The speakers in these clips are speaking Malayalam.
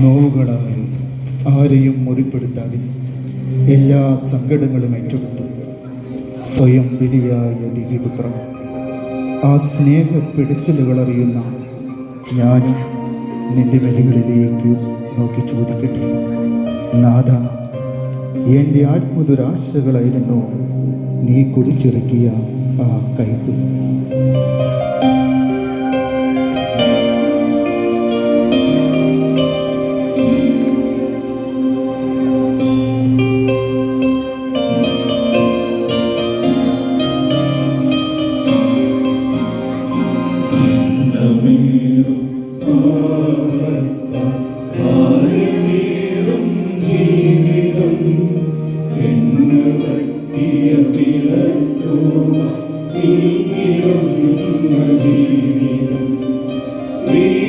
നോവുകളാൽ ആരെയും മുറിപ്പെടുത്താതെ എല്ലാ സങ്കടങ്ങളും ഏറ്റെടുത്തു. സ്വയം ബലിയായ ദിവ്യപുത്രം ആ സ്നേഹ പിടിച്ചലുകൾ അറിയുന്ന ഞാനും നിന്റെ ബലികളിലേക്ക് നോക്കി ചോദിക്കട്ടെ. നാഥ എന്റെ ആത്മദുരാശകളായിരുന്നു നീ കുടിച്ചിറക്കിയ ആ കൈപ്പ്.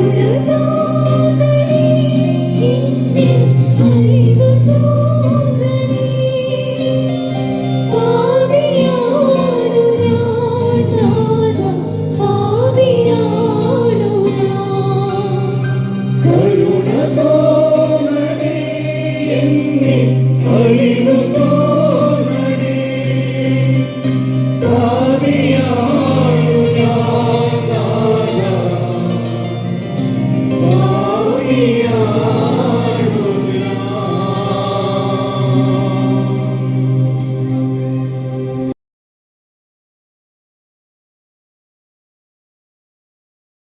有人等